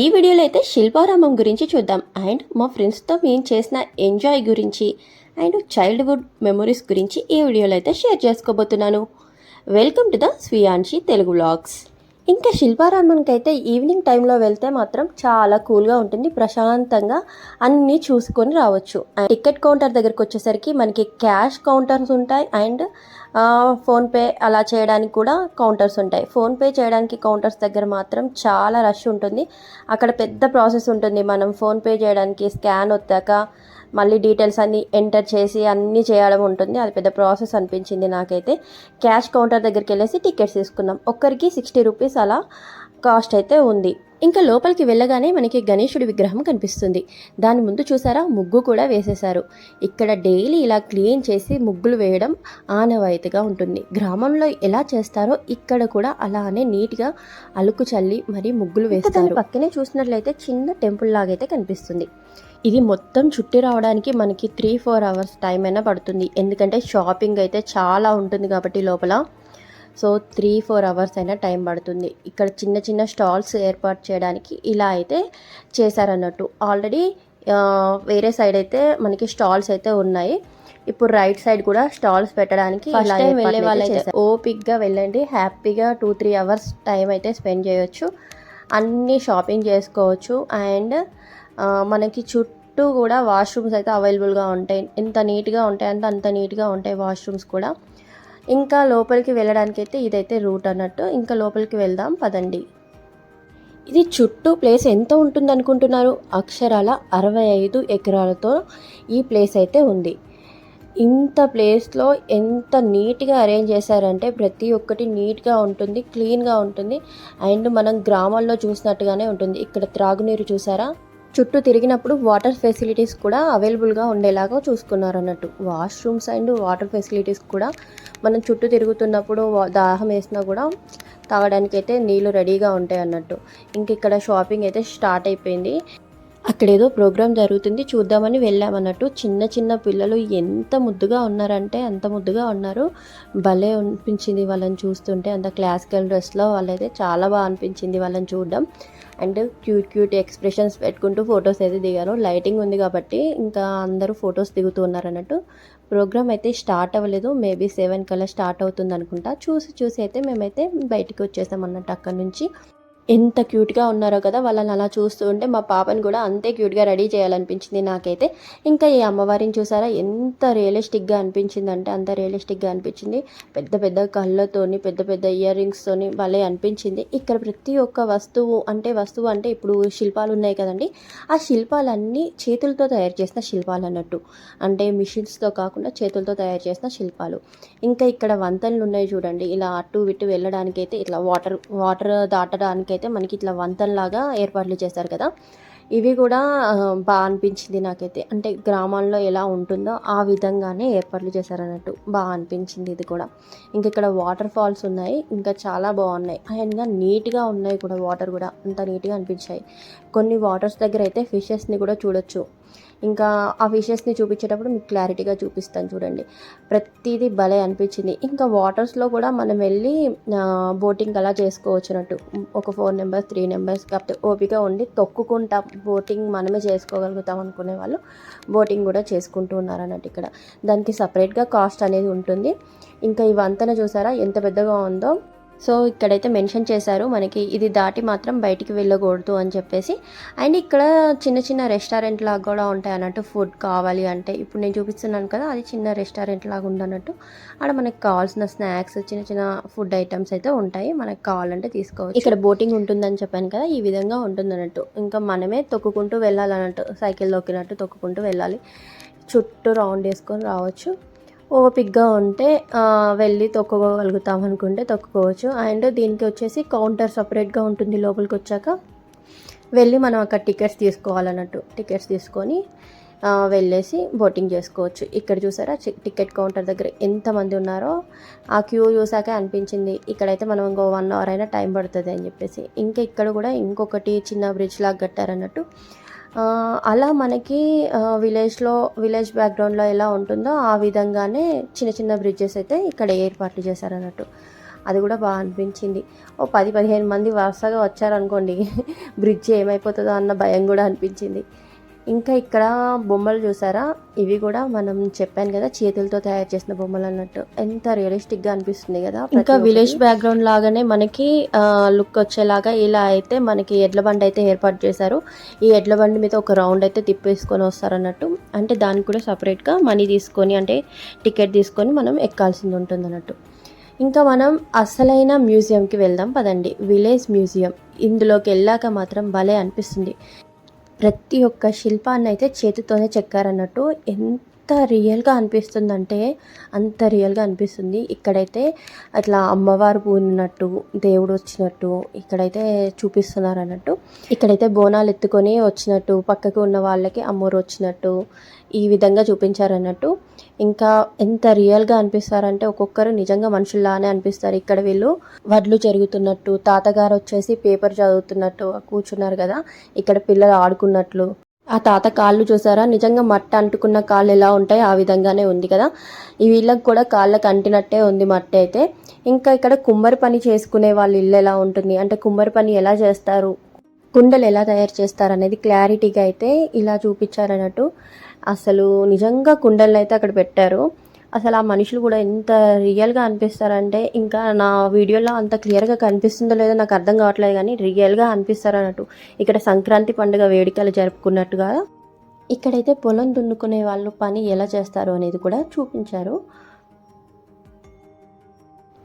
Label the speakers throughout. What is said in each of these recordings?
Speaker 1: ఈ వీడియోలో అయితే శిల్పారామం గురించి చూద్దాం. అండ్ మా ఫ్రెండ్స్తో మేము చేసిన ఎంజాయ్ గురించి అండ్ చైల్డ్హుడ్ మెమొరీస్ గురించి ఈ వీడియోలో అయితే షేర్ చేసుకోబోతున్నాను. Welcome to the Swiyanshi Telugu blogs ఇంకా శిల్పారామంకి అయితే ఈవినింగ్ టైంలో వెళ్తే మాత్రం చాలా కూల్గా ఉంటుంది ప్రశాంతంగా అన్నీ చూసుకొని రావచ్చు. అండ్ టికెట్ కౌంటర్ దగ్గరికి వచ్చేసరికి మనకి క్యాష్ కౌంటర్స్ ఉంటాయి అండ్ ఫోన్పే అలా చేయడానికి కూడా కౌంటర్స్ ఉంటాయి. ఫోన్పే చేయడానికి కౌంటర్స్ దగ్గర మాత్రం చాలా రష్ ఉంటుంది. అక్కడ పెద్ద ప్రాసెస్ ఉంటుంది. మనం ఫోన్పే చేయడానికి స్కాన్ వచ్చాక మళ్ళీ డీటెయిల్స్ అన్నీ ఎంటర్ చేసి అన్నీ చేయడం ఉంటుంది. అది పెద్ద ప్రాసెస్ అనిపించింది నాకైతే. క్యాష్ కౌంటర్ దగ్గరికి వెళ్ళేసి టికెట్స్ తీసుకున్నాం. ఒక్కరికి సిక్స్టీ రూపీస్ అలా కాస్ట్ అయితే ఉంది. ఇంకా లోపలికి వెళ్ళగానే మనకి గణేశుడి విగ్రహం కనిపిస్తుంది. దాని ముందు చూసారా? ముగ్గు కూడా వేసేశారు. ఇక్కడ డైలీ ఇలా క్లీన్ చేసి ముగ్గులు వేయడం ఆనవాయితీగా ఉంటుంది. గ్రామంలో ఎలా చేస్తారో ఇక్కడ కూడా అలానే నీట్గా అలుకు చల్లి మరి ముగ్గులు వేస్తారు. పక్కనే చూసినట్లయితే చిన్న టెంపుల్ లాగైతే కనిపిస్తుంది. ఇది మొత్తం చుట్టి రావడానికి మనకి త్రీ ఫోర్ అవర్స్ టైం అయినా పడుతుంది. ఎందుకంటే షాపింగ్ అయితే చాలా ఉంటుంది కాబట్టి లోపల. సో త్రీ ఫోర్ అవర్స్ అయినా టైం పడుతుంది. ఇక్కడ చిన్న చిన్న స్టాల్స్ ఏర్పాటు చేయడానికి ఇలా అయితే చేశారన్నట్టు. ఆల్రెడీ వేరే సైడ్ అయితే మనకి స్టాల్స్ అయితే ఉన్నాయి. ఇప్పుడు రైట్ సైడ్ కూడా స్టాల్స్ పెట్టడానికి వెళ్ళే వాళ్ళైతే ఓపిక్గా వెళ్ళండి. హ్యాపీగా టూ త్రీ అవర్స్ టైం అయితే స్పెండ్ చేయొచ్చు. అన్నీ షాపింగ్ చేసుకోవచ్చు. అండ్ మనకి చుట్టూ కూడా వాష్రూమ్స్ అయితే అవైలబుల్గా ఉంటాయి. ఎంత నీట్గా ఉంటాయి అంత అంత నీట్గా ఉంటాయి వాష్రూమ్స్ కూడా. ఇంకా లోపలికి వెళ్ళడానికి అయితే ఇదైతే రూట్ అన్నట్టు. ఇంకా లోపలికి వెళ్దాం పదండి. ఇది చుట్టూ ప్లేస్ ఎంత ఉంటుంది అనుకుంటున్నారు అక్షరాల అరవై ఐదు ఎకరాలతో ఈ ప్లేస్ అయితే ఉంది. ఇంత ప్లేస్లో ఎంత నీట్గా అరేంజ్ చేశారంటే ప్రతి ఒక్కటి నీట్గా ఉంటుంది క్లీన్గా ఉంటుంది. అండ్ మనం గ్రామాల్లో చూసినట్టుగానే ఉంటుంది. ఇక్కడ త్రాగునీరు చూసారా? చుట్టూ తిరిగినప్పుడు వాటర్ ఫెసిలిటీస్ కూడా అవైలబుల్గా ఉండేలాగా చూసుకున్నారు అన్నట్టు వాష్రూమ్స్ అండ్ వాటర్ ఫెసిలిటీస్ కూడా మనం చుట్టూ తిరుగుతున్నప్పుడు దాహం వేసినా కూడా తాగడానికి అయితే నీళ్ళు రెడీగా ఉంటాయి అన్నట్టు ఇంక ఇక్కడ షాపింగ్ అయితే స్టార్ట్ అయిపోయింది. అక్కడేదో ప్రోగ్రాం జరుగుతుంది చూద్దామని వెళ్ళామన్నట్టు. చిన్న చిన్న పిల్లలు ఎంత ముద్దుగా ఉన్నారంటే అంత ముద్దుగా ఉన్నారు. భలే అనిపించింది వాళ్ళని చూస్తుంటే. అంత క్లాసికల్ డ్రెస్లో వాళ్ళైతే చాలా బాగా అనిపించింది వాళ్ళని చూడడం. అండ్ క్యూట్ క్యూట్ ఎక్స్ప్రెషన్స్ పెట్టుకుంటూ ఫొటోస్ అయితే దిగారు లైటింగ్ ఉంది కాబట్టి ఇంకా అందరూ ఫొటోస్ దిగుతూ ఉన్నారు అన్నట్టు ప్రోగ్రామ్ అయితే స్టార్ట్ అవ్వలేదు. మేబీ సెవెన్ కల్లా స్టార్ట్ అవుతుంది అనుకుంటా చూసి చూసి అయితే మేమైతే బయటికి వచ్చేసాం అన్నట్టు అక్కడ నుంచి. ఎంత క్యూట్గా ఉన్నారో కదా వాళ్ళని అలా చూస్తూ ఉంటే మా పాపని కూడా అంతే క్యూట్గా రెడీ చేయాలనిపించింది నాకైతే. ఇంకా ఈ అమ్మవారిని చూసారా? ఎంత రియలిస్టిక్గా అనిపించింది అంటే అంత రియలిస్టిక్గా అనిపించింది. పెద్ద పెద్ద కళ్ళతోని పెద్ద పెద్ద ఇయర్ రింగ్స్తోని భలే అనిపించింది. ఇక్కడ ప్రతి ఒక్క వస్తువు అంటే వస్తువు అంటే ఇప్పుడు శిల్పాలు ఉన్నాయి కదండి. ఆ శిల్పాలన్నీ చేతులతో తయారు చేసిన శిల్పాలు అన్నట్టు. అంటే మిషన్స్తో కాకుండా చేతులతో తయారు చేసిన శిల్పాలు. ఇంకా ఇక్కడ వంతెనలు ఉన్నాయి చూడండి. ఇలా అటు ఇటు వెళ్ళడానికైతే ఇట్లా వాటర్ వాటర్ దాటడానికైతే అయితే మనకి ఇట్లా వంతెనలాగా ఏర్పాట్లు చేశారు కదా. ఇవి కూడా బాగా అనిపించింది నాకైతే. అంటే గ్రామాల్లో ఎలా ఉంటుందో ఆ విధంగానే ఏర్పాట్లు చేశారన్నట్టు బాగా అనిపించింది ఇది కూడా. ఇంక ఇక్కడ వాటర్ ఫాల్స్ ఉన్నాయి. ఇంకా చాలా బాగున్నాయి. అండ్గా నీట్గా ఉన్నాయి కూడా వాటర్ కూడా. అంత నీట్గా అనిపించాయి. కొన్ని వాటర్స్ దగ్గర అయితే ఫిషెస్ని కూడా చూడొచ్చు. ఇంకా ఆ ఫిషెస్ని చూపించేటప్పుడు మీకు క్లారిటీగా చూపిస్తాను చూడండి. ప్రతిదీ భలే అనిపించింది. ఇంకా వాటర్స్లో కూడా మనం వెళ్ళి బోటింగ్ అలా చేసుకోవచ్చునట్టు. ఒక ఫోర్ నెంబర్స్ త్రీ నెంబర్స్ కాకపోతే ఓపిక ఉండి తొక్కుకుంటాం బోటింగ్ మనమే చేసుకోగలుగుతాం అనుకునే వాళ్ళు బోటింగ్ కూడా చేసుకుంటూ ఉన్నారు అన్నట్టు ఇక్కడ. దానికి సపరేట్గా కాస్ట్ అనేది ఉంటుంది. ఇంకా ఈ వంతెన చూసారా? ఎంత పెద్దగా ఉందో. సో ఇక్కడైతే మెన్షన్ చేశారు మనకి ఇది దాటి మాత్రం బయటికి వెళ్ళకూడదు అని చెప్పేసి. అండ్ ఇక్కడ చిన్న చిన్న రెస్టారెంట్ లాగా కూడా ఉంటాయి అన్నట్టు ఫుడ్ కావాలి అంటే. ఇప్పుడు నేను చూపిస్తున్నాను కదా అది చిన్న రెస్టారెంట్ లాగా ఉందన్నట్టు. అక్కడ మనకి కావాల్సిన స్నాక్స్ చిన్న చిన్న ఫుడ్ ఐటమ్స్ అయితే ఉంటాయి. మనకి కావాలంటే తీసుకోవచ్చు. ఇక్కడ బోటింగ్ ఉంటుందని చెప్పాను కదా ఈ విధంగా ఉంటుంది అన్నట్టు ఇంకా మనమే తొక్కుకుంటూ వెళ్ళాలన్నట్టు సైకిల్ తొక్కినట్టు తొక్కుకుంటూ వెళ్ళాలి. చుట్టూ రౌండ్ వేసుకొని రావచ్చు. ఓపిక్గా ఉంటే వెళ్ళి తొక్కుకోగలుగుతాం అనుకుంటే తొక్కుకోవచ్చు. అండ్ దీనికి వచ్చేసి కౌంటర్ సపరేట్గా ఉంటుంది లోపలికి వచ్చాక. వెళ్ళి మనం అక్కడ టికెట్స్ తీసుకోవాలన్నట్టు టికెట్స్ తీసుకొని వెళ్ళేసి బోటింగ్ చేసుకోవచ్చు. ఇక్కడ చూసారా? టికెట్ కౌంటర్ దగ్గర ఎంతమంది ఉన్నారో. ఆ క్యూ చూసాక అనిపించింది ఇక్కడైతే మనం ఇంకో వన్ అవర్ అయినా టైం పడుతుంది అని చెప్పేసి. ఇంకా ఇక్కడ కూడా ఇంకొకటి చిన్న బ్రిడ్జ్ లాగా కట్టారన్నట్టు. అలా మనకి విలేజ్లో విలేజ్ బ్యాక్గ్రౌండ్లో ఎలా ఉంటుందో ఆ విధంగానే చిన్న చిన్న బ్రిడ్జెస్ అయితే ఇక్కడ ఏర్పాట్లు చేశారన్నట్టు. అది కూడా బాగా అనిపించింది. ఓ పది పదిహేను మంది వరుసగా వచ్చారనుకోండి బ్రిడ్జ్ ఏమైపోతుందో అన్న భయం కూడా అనిపించింది. ఇంకా ఇక్కడ బొమ్మలు చూసారా? ఇవి కూడా మనం చెప్పాను కదా చేతులతో తయారు చేసిన బొమ్మలు అన్నట్టు. ఎంత రియలిస్టిక్గా అనిపిస్తుంది కదా ఇంకా విలేజ్ బ్యాక్గ్రౌండ్ లాగానే మనకి లుక్ వచ్చేలాగా ఇలా అయితే మనకి ఎడ్ల బండి అయితే ఏర్పాటు చేశారు. ఈ ఎడ్ల బండి మీద ఒక రౌండ్ అయితే తిప్పేసుకొని వస్తారు అన్నట్టు అంటే దానికి కూడా సపరేట్గా మనీ తీసుకొని అంటే టికెట్ తీసుకొని మనం ఎక్కాల్సింది ఉంటుంది అన్నట్టు ఇంకా మనం అసలైన మ్యూజియంకి వెళ్దాం పదండి. విలేజ్ మ్యూజియం ఇందులోకి వెళ్ళాక మాత్రం భలే అనిపిస్తుంది. ప్రతి ఒక్క శిల్పాన్ని అయితే చేతితోనే చెక్కారన్నట్టు ఎంత రియల్గా అనిపిస్తుందంటే అంత రియల్గా అనిపిస్తుంది. ఇక్కడైతే అట్లా అమ్మవారు పూనినట్టు దేవుడు వచ్చినట్టు ఇక్కడైతే చూపిస్తున్నారు అన్నట్టు ఇక్కడైతే బోనాలు ఎత్తుకొని వచ్చినట్టు పక్కకు ఉన్న వాళ్ళకి అమ్మోరు వచ్చినట్టు ఈ విధంగా చూపించారన్నట్టు. ఇంకా ఎంత రియల్గా అనిపిస్తారంటే ఒక్కొక్కరు నిజంగా మనుషుల్లానే అనిపిస్తారు. ఇక్కడ వీళ్ళు వడ్లు జరుగుతున్నట్టు తాతగారు వచ్చేసి పేపర్ చదువుతున్నట్టు కూర్చున్నారు కదా ఇక్కడ పిల్లలు ఆడుకున్నట్లు. ఆ తాత కాళ్ళు చూసారా? నిజంగా మట్ట అంటుకున్న కాళ్ళు ఎలా ఉంటాయి? ఆ విధంగానే ఉంది కదా. ఈ వీళ్ళకి కూడా కాళ్ళకు అంటినట్టే ఉంది మట్టి అయితే. ఇంకా ఇక్కడ కుమ్మరి పని చేసుకునే వాళ్ళ ఇల్లు ఎలా ఉంటుంది? అంటే కుమ్మరి పని ఎలా చేస్తారు? కుండలు ఎలా తయారు చేస్తారు అనేది క్లారిటీగా అయితే ఇలా చూపించారన్నట్టు. అసలు నిజంగా కుండలు అయితే అక్కడ పెట్టారు. అసలు ఆ మనుషులు కూడా ఎంత రియల్గా అనిపిస్తారంటే ఇంకా నా వీడియోలో అంత క్లియర్గా కనిపిస్తుందో లేదో నాకు అర్థం కావట్లేదు కానీ రియల్గా అనిపిస్తారు అన్నట్టు. ఇక్కడ సంక్రాంతి పండుగ వేడుకలు జరుపుకున్నట్టుగా ఇక్కడైతే పొలం దున్నుకునే వాళ్ళు పని ఎలా చేస్తారు అనేది కూడా చూపించారు.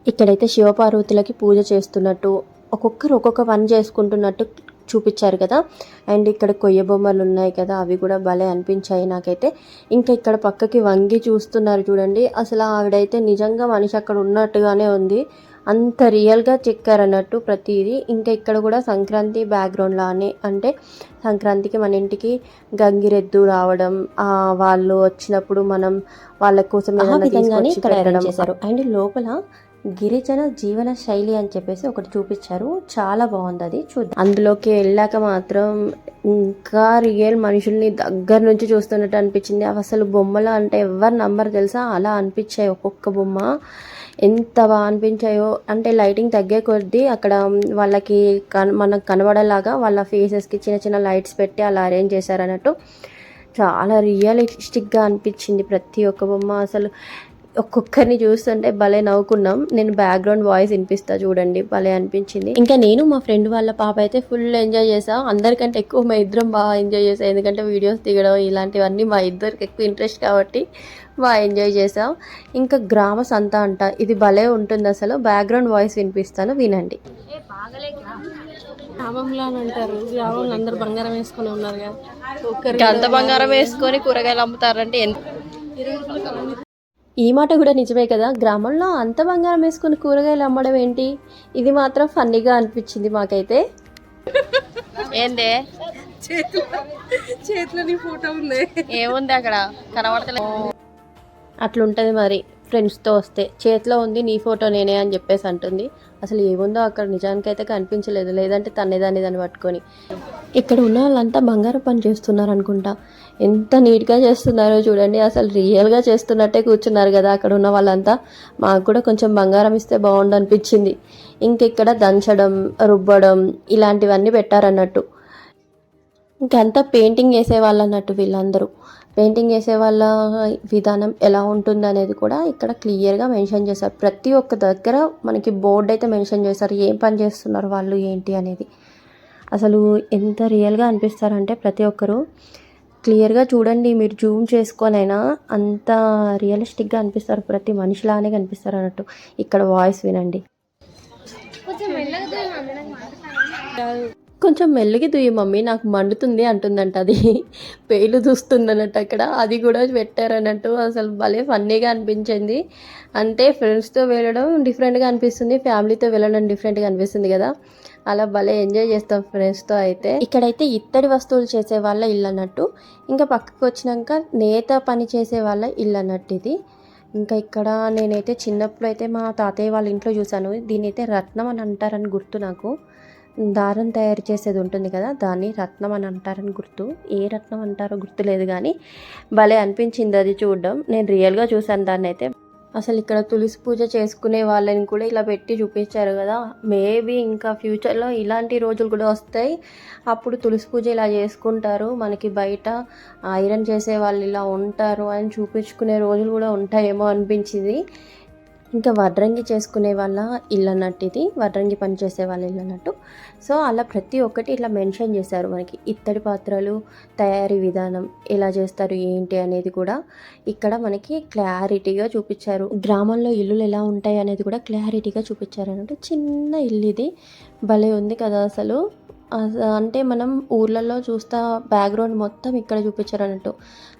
Speaker 1: ఇక్కడైతే శివపార్వతులకి పూజ చేస్తున్నట్టు ఒక్కొక్కరు ఒక్కొక్క పని చేసుకుంటున్నట్టు చూపించారు కదా. అండ్ ఇక్కడ కొయ్య బొమ్మలు ఉన్నాయి కదా అవి కూడా భలే అనిపించాయి నాకైతే. ఇంకా ఇక్కడ పక్కకి వంగి చూస్తున్నారు చూడండి. అసలు ఆవిడైతే నిజంగా మనిషి అక్కడ ఉన్నట్టుగానే ఉంది. అంత రియల్గా చెక్కారు అన్నట్టు ప్రతిదీ. ఇంకా ఇక్కడ కూడా సంక్రాంతి బ్యాక్గ్రౌండ్ లానే అంటే సంక్రాంతికి మన ఇంటికి గంగిరెద్దు రావడం వాళ్ళు వచ్చినప్పుడు మనం వాళ్ళ కోసం ఏదైనా పెట్టడం. చేశారు. అండ్ లోపల గిరిజన జీవన శైలి అని చెప్పేసి ఒకటి చూపించారు. చాలా బాగుంది అది. చూద్దాం. అందులోకి వెళ్ళాక మాత్రం ఇంకా రియల్ మనుషుల్ని దగ్గర నుంచి చూస్తున్నట్టు అనిపించింది. అవి అసలు బొమ్మలు అంటే ఎవరు నంబర్ తెలుసా? అలా అనిపించాయి ఒక్కొక్క బొమ్మ. ఎంత బాగా అనిపించాయో. అంటే లైటింగ్ తగ్గే కొద్దీ అక్కడ వాళ్ళకి కన్ మనకు కనబడేలాగా వాళ్ళ ఫేసెస్కి చిన్న చిన్న లైట్స్ పెట్టి అలా అరేంజ్ చేశారన్నట్టు. చాలా రియలిస్టిక్గా అనిపించింది ప్రతి ఒక్క బొమ్మ. అసలు ఒక్కొక్కరిని చూస్తుంటే భలే నవ్వుకున్నాం. నేను బ్యాక్గ్రౌండ్ వాయిస్ వినిపిస్తా చూడండి భలే అనిపించింది. ఇంకా నేను మా ఫ్రెండ్ వాళ్ళ పాప అయితే ఫుల్ ఎంజాయ్ చేసా. అందరికంటే ఎక్కువ మా ఇద్దరం బాగా ఎంజాయ్ చేసాం. ఎందుకంటే వీడియోస్ దిగడం ఇలాంటివన్నీ మా ఇద్దరికి ఎక్కువ ఇంట్రెస్ట్ కాబట్టి బాగా ఎంజాయ్ చేసాం. ఇంకా గ్రామ సంత అంట ఇది భలే ఉంటుంది అసలు. బ్యాక్గ్రౌండ్ వాయిస్ వినిపిస్తాను వినండి.
Speaker 2: గ్రామంలో అంటారు గ్రామంలో అందరు బంగారం వేసుకొని ఉన్నారు కదా.
Speaker 1: అంత బంగారం వేసుకొని కూరగాయలు అమ్ముతారంటే ఎంత? ఈ మాట కూడా నిజమే కదా? గ్రామంలో అంత బంగారం వేసుకుని కూరగాయలు అమ్మడం ఏంటి? ఇది మాత్రం ఫన్నీగా అనిపించింది మాకైతే.
Speaker 3: ఏందే?
Speaker 2: చేతిలో నీ ఫోటో ఉంది.
Speaker 3: ఏముంది అక్కడ? కనబడతలే.
Speaker 1: అట్లుంటుంది మరి. ఫ్రెండ్స్తో వస్తే చేతిలో ఉంది నీ ఫోటో నేనే అని చెప్పేసి అంటుంది. అసలు ఏముందో అక్కడ నిజానికైతే కనిపించలేదు. లేదంటే తన్నే దాన్ని పట్టుకొని. ఇక్కడ ఉన్న వాళ్ళంతా బంగారం పని చేస్తున్నారు అనుకుంటా ఎంత నీట్గా చేస్తున్నారో చూడండి. అసలు రియల్గా చేస్తున్నట్టే కూర్చున్నారు కదా అక్కడ ఉన్న వాళ్ళంతా. మాకు కూడా కొంచెం బంగారం ఇస్తే బాగుండు అనిపించింది దంచడం రుబ్బడం ఇలాంటివన్నీ పెట్టారన్నట్టు. ఇంకంతా పెయింటింగ్ వేసే వాళ్ళు అన్నట్టు వీళ్ళందరూ. పెయింటింగ్ వేసే వాళ్ళ విధానం ఎలా ఉంటుంది అనేది కూడా ఇక్కడ క్లియర్గా మెన్షన్ చేశారు. ప్రతి ఒక్క దగ్గర మనకి బోర్డు అయితే మెన్షన్ చేశారు. ఏం పని చేస్తున్నారు వాళ్ళు ఏంటి అనేది. అసలు ఎంత రియల్గా అనిపిస్తారంటే ప్రతి ఒక్కరు క్లియర్గా చూడండి మీరు జూమ్ చేసుకొనైనా అంత రియలిస్టిక్గా అనిపిస్తారు. ప్రతి మనిషిలానే కనిపిస్తారు అన్నట్టు. ఇక్కడ వాయిస్ వినండి. కొంచెం మెల్లిగి దుయ్యి మమ్మీ నాకు మండుతుంది అంటుందంట అది. పేలు చూస్తుంది అన్నట్టు అక్కడ. అది కూడా పెట్టారన్నట్టు. అసలు భలే ఫన్నీగా అనిపించింది. అంటే ఫ్రెండ్స్తో వెళ్ళడం డిఫరెంట్గా అనిపిస్తుంది. ఫ్యామిలీతో వెళ్ళడం డిఫరెంట్గా అనిపిస్తుంది కదా. అలా భలే ఎంజాయ్ చేస్తాం ఫ్రెండ్స్తో అయితే. ఇక్కడైతే ఇత్తడి వస్తువులు చేసే వాళ్ళ ఇల్లు అన్నట్టు ఇంకా పక్కకు వచ్చినాక నేత పని చేసే వాళ్ళ ఇల్లు అన్నట్టు ఇది. ఇంకా ఇక్కడ నేనైతే చిన్నప్పుడు అయితే మా తాతయ్య వాళ్ళ ఇంట్లో చూశాను. దీని అయితే రత్నం అని అంటారని గుర్తు నాకు. దారం తయారు చేసేది ఉంటుంది కదా దాన్ని రత్నం అని అంటారని గుర్తు. ఏ రత్నం అంటారో గుర్తులేదు కానీ భలే అనిపించింది అది చూడడం. నేను రియల్గా చూశాను దాన్ని అయితే అసలు ఇక్కడ తులసి పూజ చేసుకునే వాళ్ళని కూడా ఇలా పెట్టి చూపించారు కదా. మేబీ ఇంకా ఫ్యూచర్లో ఇలాంటి రోజులు కూడా వస్తాయి. అప్పుడు తులసి పూజ ఇలా చేసుకుంటారు. మనకి బయట ఐరన్ చేసే వాళ్ళు ఇలా ఉంటారు అని చూపించుకునే రోజులు కూడా ఉంటాయేమో అనిపించింది. ఇంకా వడ్రంగి చేసుకునే వాళ్ళ ఇల్లన్నట్టు ఇది. వడ్రంగి పని చేసే వాళ్ళ ఇల్లన్నట్టు. సో అలా ప్రతి ఒక్కటి ఇట్లా మెన్షన్ చేశారు మనకి. ఇత్తడి పాత్రలు తయారీ విధానం ఎలా చేస్తారు ఏంటి అనేది కూడా ఇక్కడ మనకి క్లారిటీగా చూపించారు. గ్రామంలో ఇల్లులు ఎలా ఉంటాయి అనేది కూడా క్లారిటీగా చూపించారు అన్నట్టు చిన్న ఇల్లు ఇది. భలే ఉంది కదా అసలు. అంటే మనం ఊర్లలో చూస్తా బ్యాక్గ్రౌండ్ మొత్తం ఇక్కడ చూపించారు అన్నట్టు.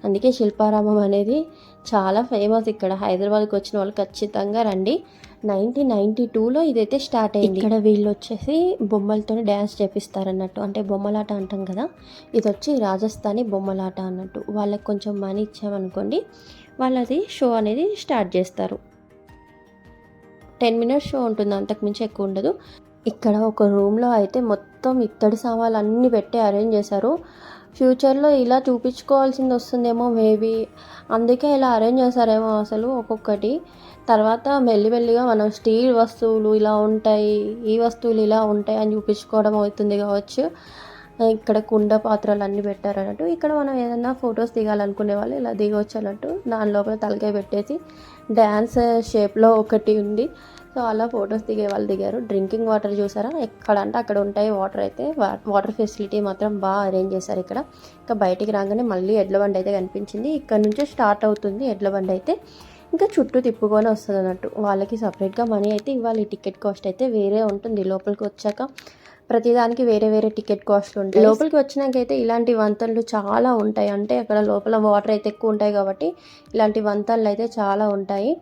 Speaker 1: అందుకే శిల్పారామం అనేది చాలా ఫేమస్ ఇక్కడ. హైదరాబాద్కి వచ్చిన వాళ్ళు ఖచ్చితంగా రండి. నైన్టీన్ నైన్టీ టూలో ఇదైతే స్టార్ట్ అయింది. ఇక్కడ వీళ్ళు వచ్చేసి బొమ్మలతో డ్యాన్స్ చేపిస్తారన్నట్టు. అంటే బొమ్మలాట అంటాం కదా. ఇది వచ్చి రాజస్థానీ బొమ్మలాట అన్నట్టు. వాళ్ళకి కొంచెం మనీ ఇచ్చామనుకోండి వాళ్ళది షో అనేది స్టార్ట్ చేస్తారు. టెన్ మినిట్స్ షో ఉంటుంది? అంతకుమించి ఎక్కువ ఉండదు. ఇక్కడ ఒక రూమ్లో అయితే మొత్తం ఇత్తడి సామాన్లు అన్నీ పెట్టి అరేంజ్ చేశారు. ఫ్యూచర్లో ఇలా చూపించుకోవాల్సింది వస్తుందేమో మేబీ. అందుకే ఇలా అరేంజ్ చేశారేమో అసలు ఒక్కొక్కటి. తర్వాత మెల్లిమెల్లిగా మనం స్టీల్ వస్తువులు ఇలా ఉంటాయి ఈ వస్తువులు ఇలా ఉంటాయి అని చూపించుకోవడం అవుతుంది కావచ్చు. ఇక్కడ కుండ పాత్రలు అన్నీ పెట్టారు అన్నట్టు. ఇక్కడ మనం ఏదైనా ఫొటోస్ దిగాలనుకునే వాళ్ళు ఇలా దిగవచ్చు అన్నట్టు. దాని లోపల తలకాయ పెట్టేసి డ్యాన్స్ షేప్లో ఒకటి ఉంది. సో అలా ఫొటోస్ దిగే వాళ్ళు దిగారు. డ్రింకింగ్ వాటర్ చూసారా? ఎక్కడ అంటే అక్కడ ఉంటాయి వాటర్ అయితే. వాటర్ ఫెసిలిటీ మాత్రం బాగా అరేంజ్ చేశారు ఇక్కడ. ఇంకా బయటికి రాగానే మళ్ళీ ఎడ్ల బండి అయితే కనిపించింది. ఇక్కడ నుంచే స్టార్ట్ అవుతుంది ఎడ్ల బండి అయితే. ఇంకా చుట్టూ తిప్పుకొని వస్తుంది అన్నట్టు. వాళ్ళకి సపరేట్గా మనీ అయితే ఇవ్వాలి. టికెట్ కాస్ట్ అయితే వేరే ఉంటుంది. లోపలికి వచ్చాక ప్రతిదానికి వేరే వేరే టికెట్ కాస్ట్లు ఉంటాయి. లోపలికి వచ్చినాకైతే ఇలాంటి వంతలు చాలా ఉంటాయి. అంటే అక్కడ లోపల వాటర్ అయితే ఎక్కువ ఉంటాయి కాబట్టి ఇలాంటి వంతలు అయితే చాలా ఉంటాయి.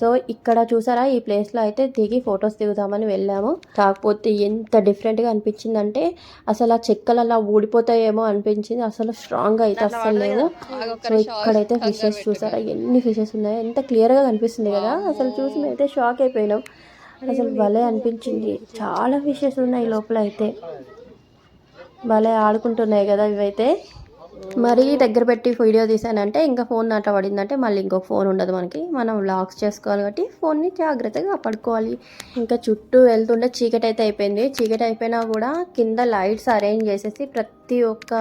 Speaker 1: సో ఇక్కడ చూసారా ఈ ప్లేస్లో అయితే దిగి ఫొటోస్ దిగుదామని వెళ్ళాము. కాకపోతే ఎంత డిఫరెంట్గా అనిపించిందంటే అసలు ఆ చెక్కలు అలా ఊడిపోతాయేమో అనిపించింది. అసలు స్ట్రాంగ్గా అయితే అస్సలు లేవు సో ఇక్కడైతే ఫిషెస్ చూసారా ఎన్ని ఫిషెస్ ఉన్నాయో. ఎంత క్లియర్గా కనిపిస్తుంది కదా. అసలు చూసి మేమైతే షాక్ అయిపోయినాం. అసలు భలే అనిపించింది. చాలా ఫిషెస్ ఉన్నాయి లోపల అయితే. భలే ఆడుకుంటున్నాయి కదా ఇవైతే. మరీ దగ్గర పెట్టి వీడియో తీసానంటే ఇంకా ఫోన్ నాట పడిందంటే మళ్ళీ ఇంకో ఫోన్ ఉండదు మనకి. మనం వ్లాగ్స్ చేసుకోవాలి కాబట్టి ఫోన్ని జాగ్రత్తగా పడుకోవాలి. ఇంకా చుట్టూ వెళ్తుంటే చీకటి అయితే అయిపోయింది. చీకటి అయిపోయినా కూడా కింద లైట్స్ అరేంజ్ చేసేసి ప్రతి ఒక్క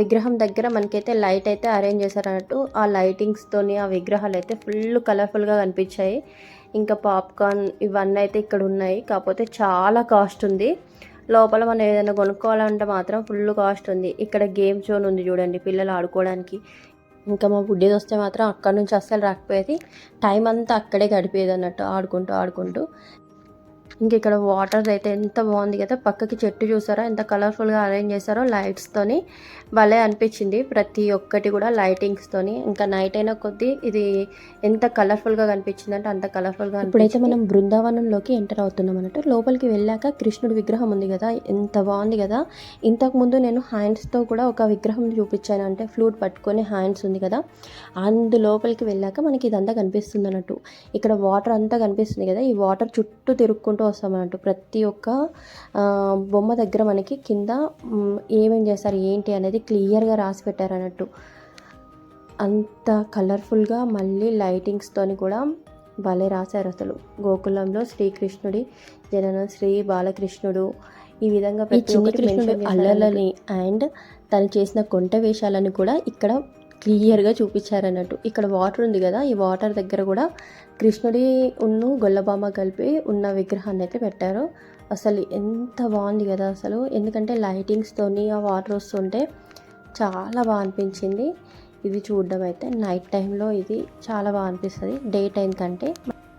Speaker 1: విగ్రహం దగ్గర మనకైతే లైట్ అయితే అరేంజ్ చేశారు అన్నట్టు ఆ లైటింగ్స్తోని ఆ విగ్రహాలు అయితే ఫుల్ కలర్ఫుల్గా కనిపించాయి. ఇంకా పాప్కార్న్ ఇవన్నీ అయితే ఇక్కడ ఉన్నాయి. కాకపోతే చాలా కాస్ట్ ఉంది. లోపల మనం ఏదైనా కొనుక్కోవాలంటే మాత్రం ఫుల్ కాస్ట్ ఉంది. ఇక్కడ గేమ్ జోన్ ఉంది చూడండి పిల్లలు ఆడుకోవడానికి. ఇంకా మా బుడ్డేది వస్తే మాత్రం అక్కడ నుంచి అస్సలు రాకపోయేది. టైం అంతా అక్కడే గడిపేది అన్నట్టు ఆడుకుంటూ ఆడుకుంటూ. ఇంక ఇక్కడ వాటర్ అయితే ఎంత బాగుంది కదా. పక్కకి చెట్టు చూసారా? ఎంత కలర్ఫుల్గా అరేంజ్ చేశారో లైట్స్తోని భలే అనిపించింది. ప్రతి ఒక్కటి కూడా లైటింగ్స్తోని ఇంకా నైట్ అయిన కొద్దీ ఇది ఎంత కలర్ఫుల్గా కనిపించింది అంటే అంత కలర్ఫుల్గా ఇప్పుడైతే మనం బృందావనంలోకి ఎంటర్ అవుతున్నాం అన్నట్టు. లోపలికి వెళ్ళాక కృష్ణుడి విగ్రహం ఉంది కదా ఎంత బాగుంది కదా. ఇంతకుముందు నేను హ్యాండ్స్తో కూడా ఒక విగ్రహం చూపించాను. అంటే ఫ్లూట్ పట్టుకొని హ్యాండ్స్ ఉంది కదా. అందు లోపలికి వెళ్ళాక మనకి ఇదంతా కనిపిస్తుంది అన్నట్టు. ఇక్కడ వాటర్ అంతా కనిపిస్తుంది కదా. ఈ వాటర్ చుట్టూ తిరుక్కుంటూ వస్తాం అన్నట్టు. ప్రతి ఒక్క బొమ్మ దగ్గర మనకి కింద ఏమేం చేస్తారు ఏంటి అనేది క్లియర్గా రాసి పెట్టారు అన్నట్టు. అంత కలర్ఫుల్గా మళ్ళీ లైటింగ్స్తోని కూడా భలే రాశారు అసలు. గోకులంలో శ్రీకృష్ణుడి జనన శ్రీ బాలకృష్ణుడు ఈ విధంగా ప్రతి కృష్ణుడు అల్లలని అండ్ తను చేసిన కొంట వేషాలను కూడా ఇక్కడ క్లియర్గా చూపించారన్నట్టు. ఇక్కడ వాటర్ ఉంది కదా ఈ వాటర్ దగ్గర కూడా కృష్ణుడి ఉన్ను గొల్లబామ కలిపి ఉన్న విగ్రహాన్ని అయితే పెట్టారు. అసలు ఎంత బాగుంది కదా అసలు. ఎందుకంటే లైటింగ్స్తోని ఆ వాటర్ వస్తుంటే చాలా బాగా అనిపించింది. ఇది చూడడం అయితే నైట్ టైంలో ఇది చాలా బాగా అనిపిస్తుంది. డే టైం కంటే.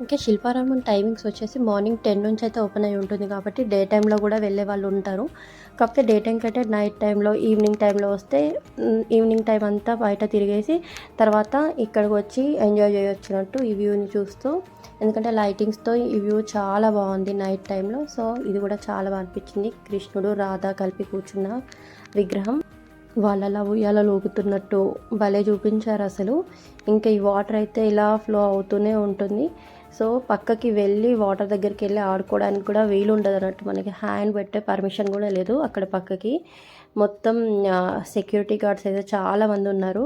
Speaker 1: ఇంకా శిల్పారామం టైమింగ్స్ వచ్చేసి మార్నింగ్ టెన్ నుంచి అయితే ఓపెన్ అయి ఉంటుంది కాబట్టి డే టైంలో కూడా వెళ్ళే వాళ్ళు ఉంటారు. కాకపోతే డే టైం కంటే నైట్ టైంలో ఈవినింగ్ టైంలో వస్తే ఈవినింగ్ టైం అంతా బయట తిరిగేసి తర్వాత ఇక్కడికి వచ్చి ఎంజాయ్ చేయొచ్చినట్టు ఈ వ్యూని చూస్తూ ఎందుకంటే లైటింగ్స్తో ఈ వ్యూ చాలా బాగుంది నైట్ టైంలో. సో ఇది కూడా చాలా బాగా అనిపించింది. కృష్ణుడు రాధా కలిపి కూర్చున్న విగ్రహం. వాళ్ళలా ఉయ్యాల లోపుతున్నట్టు భలే చూపించారు అసలు. ఇంకా ఈ వాటర్ అయితే ఇలా ఫ్లో అవుతూనే ఉంటుంది. సో పక్కకి వెళ్ళి వాటర్ దగ్గరికి వెళ్ళి ఆడుకోవడానికి కూడా వీలు ఉండదు అన్నట్టు మనకి హ్యాండ్ పెట్టే పర్మిషన్ కూడా లేదు అక్కడ పక్కకి. మొత్తం సెక్యూరిటీ గార్డ్స్ అయితే చాలా మంది ఉన్నారు.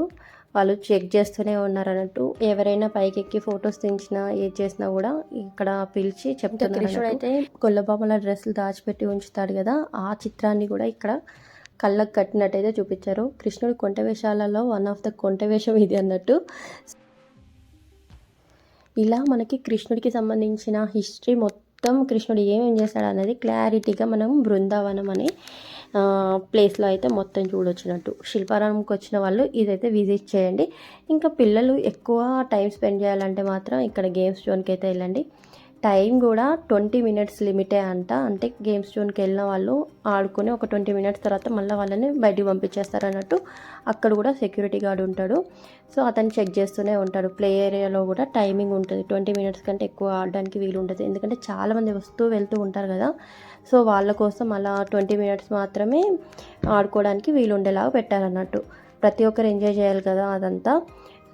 Speaker 1: వాళ్ళు చెక్ చేస్తూనే ఉన్నారు అన్నట్టు. ఎవరైనా పైకి ఎక్కి ఫొటోస్ తీయించినా ఏది చేసినా కూడా ఇక్కడ పిలిచి చెప్తారు కృష్ణుడు అయితే కొల్లబొమ్మల డ్రెస్సులు దాచిపెట్టి ఉంచుతాడు కదా ఆ చిత్రాన్ని కూడా ఇక్కడ కళ్ళకు కట్టినట్టయితే చూపించారు. కృష్ణుడు కొంట వేషాలలో వన్ ఆఫ్ ద కొంట వేషం ఇది అన్నట్టు. ఇలా మనకి కృష్ణుడికి సంబంధించిన హిస్టరీ మొత్తం కృష్ణుడు ఏమేం చేశాడు అనేది క్లారిటీగా మనం బృందావనం అనే ప్లేస్లో అయితే మొత్తం చూడొచ్చినట్టు. శిల్పారామంకి వచ్చిన వాళ్ళు ఇదైతే విజిట్ చేయండి. ఇంకా పిల్లలు ఎక్కువ టైం స్పెండ్ చేయాలంటే మాత్రం ఇక్కడ గేమ్స్ జోన్కి అయితే వెళ్ళండి. టైం కూడా ట్వంటీ మినిట్స్ లిమిటే అంట. అంటే గేమ్స్ జోన్కి వెళ్ళిన వాళ్ళు ఆడుకొని ఒక ట్వంటీ మినిట్స్ తర్వాత మళ్ళీ వాళ్ళని బయటికి పంపించేస్తారు అన్నట్టు అక్కడ కూడా సెక్యూరిటీ గార్డ్ ఉంటాడు. సో అతను చెక్ చేస్తూనే ఉంటాడు. ప్లే ఏరియాలో కూడా టైమింగ్ ఉంటుంది. ట్వంటీ మినిట్స్ కంటే ఎక్కువ ఆడడానికి వీలు ఉంటుంది ఎందుకంటే చాలామంది వస్తూ వెళ్తూ ఉంటారు కదా. సో వాళ్ళ కోసం అలా ట్వంటీ మినిట్స్ మాత్రమే ఆడుకోవడానికి వీలు ఉండేలాగా పెట్టారన్నట్టు. ప్రతి ఒక్కరు ఎంజాయ్ చేయాలి కదా అదంతా.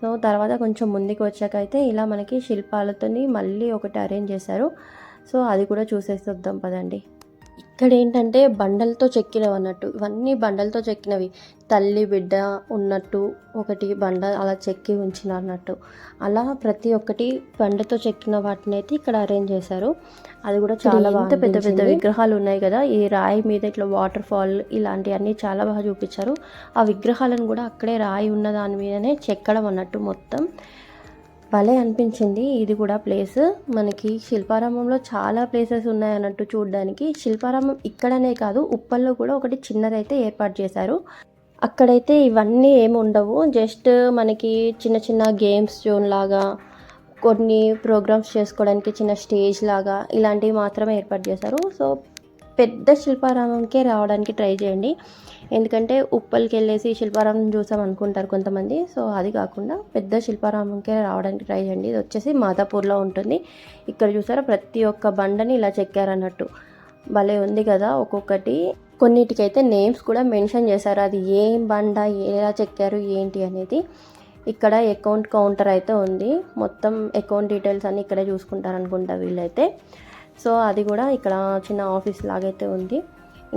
Speaker 1: సో తర్వాత కొంచెం ముందుకు వచ్చాక అయితే ఇలా మనకి శిల్పాలతోని మళ్ళీ ఒకటి అరేంజ్ చేశారు. సో అది కూడా చూసేసి వద్దాం పదండి. ఇక్కడ ఏంటంటే బండలతో చెక్కినవి అన్నట్టు. ఇవన్నీ బండలతో చెక్కినవి. తల్లి బిడ్డ ఉన్నట్టు ఒకటి బండ అలా చెక్కి ఉంచిన అన్నట్టు. అలా ప్రతి ఒక్కటి బండతో చెక్కిన వాటిని అయితే ఇక్కడ అరేంజ్ చేశారు. అది కూడా చాలా బాగా పెద్ద పెద్ద విగ్రహాలు ఉన్నాయి కదా ఈ రాయి మీద ఇట్లా వాటర్ ఫాల్ ఇలాంటివన్నీ చాలా బాగా చూపించారు. ఆ విగ్రహాలను కూడా అక్కడే రాయి ఉన్న దాని మీదనే చెక్కడం అన్నట్టు మొత్తం. భలే అనిపించింది. ఇది కూడా ప్లేస్. మనకి శిల్పారామంలో చాలా ప్లేసెస్ ఉన్నాయి అన్నట్టు చూడడానికి. శిల్పారామం ఇక్కడనే కాదు ఉప్పల్లో కూడా ఒకటి చిన్నదైతే ఏర్పాటు చేశారు. అక్కడైతే ఇవన్నీ ఏమి ఉండవు. జస్ట్ మనకి చిన్న చిన్న గేమ్స్ జోన్ లాగా కొన్ని ప్రోగ్రామ్స్ చేసుకోవడానికి చిన్న స్టేజ్ లాగా ఇలాంటివి మాత్రమే ఏర్పాటు చేశారు. సో పెద్ద శిల్పారామంకే రావడానికి ట్రై చేయండి. ఎందుకంటే ఉప్పల్కి వెళ్ళేసి శిల్పారామం చూసాం అనుకుంటారు కొంతమంది. సో అది కాకుండా పెద్ద శిల్పారామంకే రావడానికి ట్రై చేయండి. ఇది వచ్చేసి మాదాపూర్లో ఉంటుంది. ఇక్కడ చూసారా? ప్రతి ఒక్క బండని ఇలా చెక్కారన్నట్టు. భలే ఉంది కదా ఒక్కొక్కటి. కొన్నిటికైతే నేమ్స్ కూడా మెన్షన్ చేశారు. అది ఏం బండ ఎలా చెక్కారు ఏంటి అనేది. ఇక్కడ అకౌంట్ కౌంటర్ అయితే ఉంది. మొత్తం అకౌంట్ డీటెయిల్స్ అన్ని ఇక్కడే చూసుకుంటారు అనుకుంటా వీళ్ళైతే. సో అది కూడా ఇక్కడ చిన్న ఆఫీస్ లాగైతే ఉంది.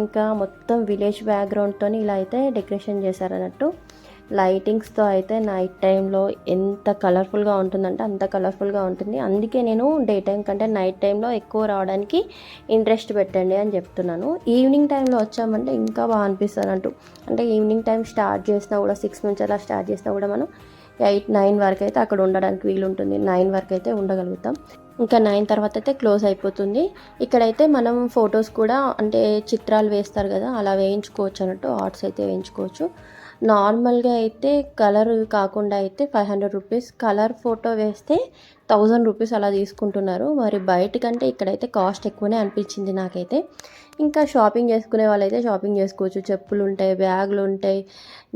Speaker 1: ఇంకా మొత్తం విలేజ్ బ్యాక్గ్రౌండ్తో ఇలా అయితే డెకరేషన్ చేశారన్నట్టు. లైటింగ్స్తో అయితే నైట్ టైంలో ఎంత కలర్ఫుల్గా ఉంటుందంటే అంత కలర్ఫుల్గా ఉంటుంది. అందుకే నేను డే టైం కంటే నైట్ టైంలో ఎక్కువ రావడానికి ఇంట్రెస్ట్ పెట్టండి అని చెప్తున్నాను. ఈవినింగ్ టైంలో వచ్చామంటే ఇంకా బాగా అనిపిస్తుంది అన్నట్టు అంటే ఈవినింగ్ టైం స్టార్ట్ చేసినా కూడా సిక్స్ నుంచి అలా స్టార్ట్ చేసినా కూడా మనం ఎయిట్ నైన్ వరకు అయితే అక్కడ ఉండడానికి వీలు ఉంటుంది నైన్ వరకు అయితే ఉండగలుగుతాం. ఇంకా నైన్ తర్వాత అయితే క్లోజ్ అయిపోతుంది. ఇక్కడైతే మనం ఫొటోస్ కూడా అంటే చిత్రాలు వేస్తారు కదా అలా వేయించుకోవచ్చు అన్నట్టు ఆర్ట్స్ అయితే వేయించుకోవచ్చు. నార్మల్గా అయితే కలర్ కాకుండా అయితే five hundred rupees colour photo వేస్తే థౌజండ్ రూపీస్ అలా తీసుకుంటున్నారు. మరి బయట కంటే ఇక్కడైతే కాస్ట్ ఎక్కువనే అనిపించింది నాకైతే. ఇంకా షాపింగ్ చేసుకునే వాళ్ళైతే షాపింగ్ చేసుకోవచ్చు. చెప్పులు ఉంటాయి బ్యాగులు ఉంటాయి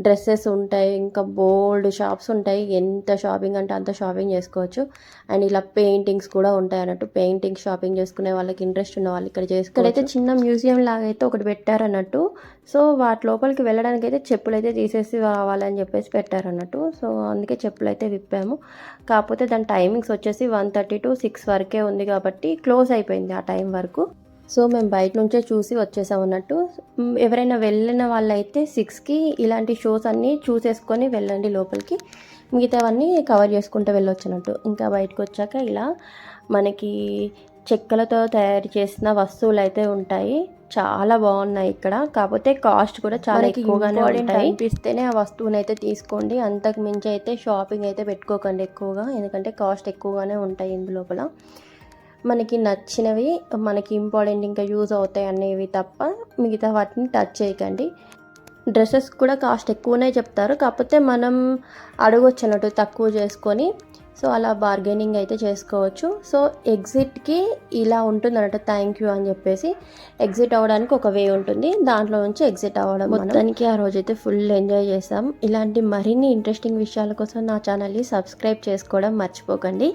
Speaker 1: డ్రెస్సెస్ ఉంటాయి ఇంకా బోల్డ్ షాప్స్ ఉంటాయి. ఎంత షాపింగ్ అంటే అంత షాపింగ్ చేసుకోవచ్చు. అండ్ ఇలా పెయింటింగ్స్ కూడా ఉంటాయి అన్నట్టు. పెయింటింగ్ షాపింగ్ చేసుకునే వాళ్ళకి ఇంట్రెస్ట్ ఉన్న వాళ్ళు ఇక్కడ చేసుకోవచ్చు. ఇక్కడైతే చిన్న మ్యూజియం లాగా అయితే ఒకటి పెట్టారన్నట్టు సో వాటి లోపలికి వెళ్ళడానికి అయితే చెప్పులు అయితే తీసేసి రావాలని చెప్పేసి పెట్టారన్నట్టు సో అందుకే చెప్పులు అయితే విప్పాము. కాకపోతే దాని టైమింగ్స్ వచ్చేసి వన్ థర్టీ టు సిక్స్ వరకే ఉంది కాబట్టి క్లోజ్ అయిపోయింది ఆ టైం వరకు. సో మేము బయట నుంచే చూసి వచ్చేసాం అన్నట్టు. ఎవరైనా వెళ్ళిన వాళ్ళైతే సిక్స్కి ఇలాంటి షోస్ అన్నీ చూసేసుకొని వెళ్ళండి లోపలికి. మిగతావన్నీ కవర్ చేసుకుంటూ వెళ్ళొచ్చు అన్నట్టు. ఇంకా బయటకు వచ్చాక ఇలా మనకి చెక్కలతో తయారు చేసిన వస్తువులు అయితే ఉంటాయి. చాలా బాగున్నాయి ఇక్కడ. కాకపోతే కాస్ట్ కూడా చాలా ఎక్కువగానే ఉంటాయి. అనిపిస్తేనే ఆ వస్తువుని అయితే తీసుకోండి. అంతకు మించి అయితే షాపింగ్ అయితే పెట్టుకోకండి ఎక్కువగా. ఎందుకంటే కాస్ట్ ఎక్కువగానే ఉంటాయి ఇందులోపల మనకి నచ్చినవి మనకి ఇంపార్టెంట్ ఇంకా యూజ్ అవుతాయి అనేవి తప్ప మిగతా వాటిని టచ్ చేయకండి. డ్రెస్సెస్ కూడా కాస్ట్ ఎక్కువనే చెప్తారు. కాకపోతే మనం అడగొచ్చు అన్నట్టు తక్కువ చేసుకొని సో అలా బార్గెనింగ్ అయితే చేసుకోవచ్చు. సో ఎగ్జిట్కి ఇలా ఉంటుంది అనట థ్యాంక్ యూ అని చెప్పేసి ఎగ్జిట్ అవ్వడానికి ఒక వే ఉంటుంది. దాంట్లో నుంచి ఎగ్జిట్ అవ్వడం మొత్తానికి ఆ రోజైతే ఫుల్ ఎంజాయ్ చేసాం ఇలాంటి మరిన్ని ఇంట్రెస్టింగ్ విషయాల కోసం నా ఛానల్ని సబ్స్క్రైబ్ చేసుకోవడం మర్చిపోకండి.